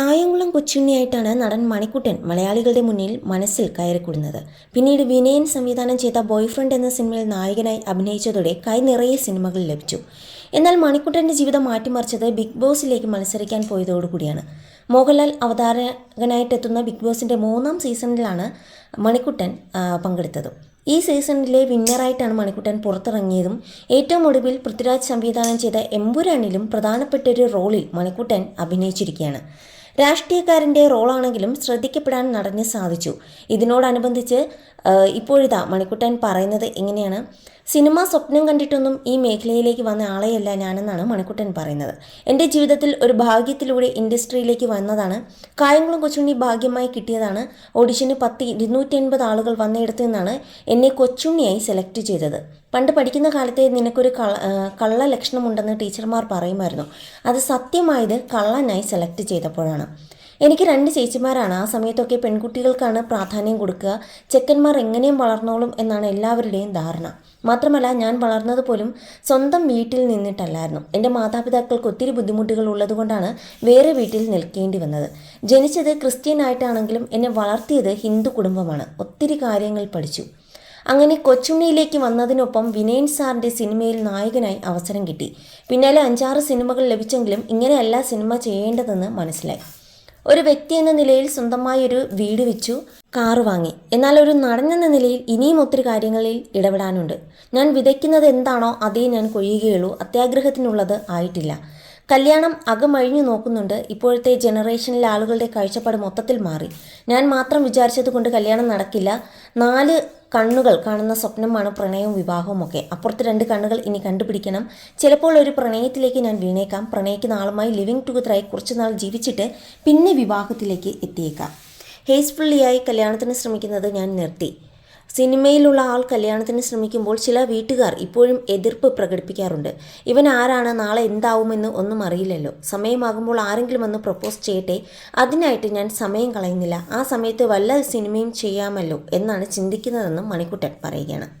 കായംകുളം കൊച്ചുണ്ണിയായിട്ടാണ് നടൻ മണിക്കുട്ടൻ മലയാളികളുടെ മുന്നിൽ മനസ്സിൽ കയറിക്കൂടുന്നത്. പിന്നീട് വിനയൻ സംവിധാനം ചെയ്ത ബോയ്ഫ്രണ്ട് എന്ന സിനിമയിൽ നായകനായി അഭിനയിച്ചതോടെ കൈ നിറയെ സിനിമകൾ ലഭിച്ചു. എന്നാൽ മണിക്കുട്ടന്റെ ജീവിതം മാറ്റിമറിച്ചത് ബിഗ് ബോസിലേക്ക് മത്സരിക്കാൻ പോയതോടുകൂടിയാണ് മോഹൻലാൽ അവതാരകനായിട്ടെത്തുന്ന ബിഗ് ബോസിന്റെ മൂന്നാം സീസണിലാണ് മണിക്കുട്ടൻ പങ്കെടുത്തത്. ഈ സീസണിലെ വിന്നറായിട്ടാണ് മണിക്കുട്ടൻ പുറത്തിറങ്ങിയതും ഏറ്റവും ഒടുവിൽ പൃഥ്വിരാജ് സംവിധാനം ചെയ്ത എമ്പുരാനിലും പ്രധാനപ്പെട്ട ഒരു റോളിൽ മണിക്കുട്ടൻ അഭിനയിച്ചിരിക്കുകയാണ്. രാഷ്ട്രീയക്കാരന്റെ റോളാണെങ്കിലും ശ്രദ്ധിക്കപ്പെടാൻ നടന് സാധിച്ചു. ഇതിനോടനുബന്ധിച്ച് ഇപ്പോഴിതാ മണിക്കുട്ടൻ പറയുന്നത് എങ്ങനെയാണ്? സിനിമ സ്വപ്നം കണ്ടിട്ടൊന്നും ഈ മേഖലയിലേക്ക് വന്ന ആളെയല്ല ഞാനെന്നാണ് മണിക്കുട്ടൻ പറയുന്നത്. എന്റെ ജീവിതത്തിൽ ഒരു ഭാഗ്യത്തിലൂടെ ഇൻഡസ്ട്രിയിലേക്ക് വന്നതാണ്. കായംകുളം കൊച്ചുണ്ണി ഭാഗ്യമായി കിട്ടിയതാണ്. ഓഡിഷന് പത്ത് ഇരുന്നൂറ്റി എൺപത് ആളുകൾ വന്നിടത്തു നിന്നാണ് എന്നെ കൊച്ചുണ്ണിയായി സെലക്ട് ചെയ്തത്. പണ്ട് പഠിക്കുന്ന കാലത്തെ നിനക്കൊരു കള്ള കള്ള ലക്ഷണമുണ്ടെന്ന് ടീച്ചർമാർ പറയുമായിരുന്നു. അത് സത്യമായത് കള്ളനായി സെലക്ട് ചെയ്തപ്പോഴാണ്. എനിക്ക് രണ്ട് ചേച്ചിമാരാണ്. ആ സമയത്തൊക്കെ പെൺകുട്ടികൾക്കാണ് പ്രാധാന്യം കൊടുക്കുക. ചെക്കന്മാർ എങ്ങനെയും വളർന്നോളും എന്നാണ് എല്ലാവരുടെയും ധാരണ. മാത്രമല്ല ഞാൻ വളർന്നത് പോലും സ്വന്തം വീട്ടിൽ നിന്നിട്ടല്ലായിരുന്നു. എന്റെ മാതാപിതാക്കൾക്ക് ഒത്തിരി ബുദ്ധിമുട്ടുകൾ ഉള്ളതുകൊണ്ടാണ് വേറെ വീട്ടിൽ നിൽക്കേണ്ടി വന്നത്. ജനിച്ചത് ക്രിസ്ത്യൻ ആയിട്ടാണെങ്കിലും എന്നെ വളർത്തിയത് ഹിന്ദു കുടുംബമാണ്. ഒത്തിരി കാര്യങ്ങൾ പഠിച്ചു. അങ്ങനെ കൊച്ചുണ്ണിയിലേക്ക് വന്നതിനൊപ്പം വിനയൻ സാറിന്റെ സിനിമയിൽ നായകനായി അവസരം കിട്ടി. പിന്നാലെ അഞ്ചാറ് സിനിമകൾ ലഭിച്ചെങ്കിലും ഇങ്ങനെയല്ല സിനിമ ചെയ്യേണ്ടതെന്ന് മനസ്സിലായി. ഒരു വ്യക്തി എന്ന നിലയിൽ സ്വന്തമായി ഒരു വീട് വെച്ചു കാറ് വാങ്ങി. എന്നാൽ ഒരു നടൻ എന്ന നിലയിൽ ഇനിയും ഒത്തിരി കാര്യങ്ങളിൽ ഇടപെടാനുണ്ട്. ഞാൻ വിതയ്ക്കുന്നത് എന്താണോ അതേ ഞാൻ കൊയ്യുകയുള്ളൂ. അത്യാഗ്രഹത്തിനുള്ളത് ആയിട്ടില്ല. കല്യാണം അകമഴിഞ്ഞു നോക്കുന്നുണ്ട്. ഇപ്പോഴത്തെ ജനറേഷനിലെ ആളുകളുടെ കാഴ്ചപ്പാട് മൊത്തത്തിൽ മാറി. ഞാൻ മാത്രം വിചാരിച്ചത് കൊണ്ട് കല്യാണം നടക്കില്ല. നാല് കണ്ണുകൾ കാണുന്ന സ്വപ്നമാണ് പ്രണയവും വിവാഹവും ഒക്കെ. അപ്പുറത്ത് രണ്ട് കണ്ണുകൾ ഇനി കണ്ടുപിടിക്കണം. ചിലപ്പോൾ ഒരു പ്രണയത്തിലേക്ക് ഞാൻ വീണേക്കാം. പ്രണയിക്കുന്ന ആളുമായി ലിവിങ് ടുഗദറായി കുറച്ചുനാൾ ജീവിച്ചിട്ട് പിന്നെ വിവാഹത്തിലേക്ക് എത്തിയേക്കാം. ഹേസ്ഫുള്ളിയായി കല്യാണത്തിന് ശ്രമിക്കുന്നത് ഞാൻ നിർത്തി. സിനിമയിലുള്ള ആൾ കല്യാണത്തിന് ശ്രമിക്കുമ്പോൾ ചില വീട്ടുകാർ ഇപ്പോഴും എതിർപ്പ് പ്രകടിപ്പിക്കാറുണ്ട്. ഇവൻ ആരാണ്? നാളെ എന്താവുമെന്ന് ഒന്നും അറിയില്ലല്ലോ. സമയമാകുമ്പോൾ ആരെങ്കിലും ഒന്ന് പ്രപ്പോസ് ചെയ്യട്ടെ? അതിനായിട്ട് ഞാൻ സമയം കളയുന്നില്ല. ആ സമയത്ത് വല്ല സിനിമയും ചെയ്യാമല്ലോ എന്നാണ് ചിന്തിക്കുന്നതെന്നും മണിക്കുട്ടൻ പറയുകയാണ്.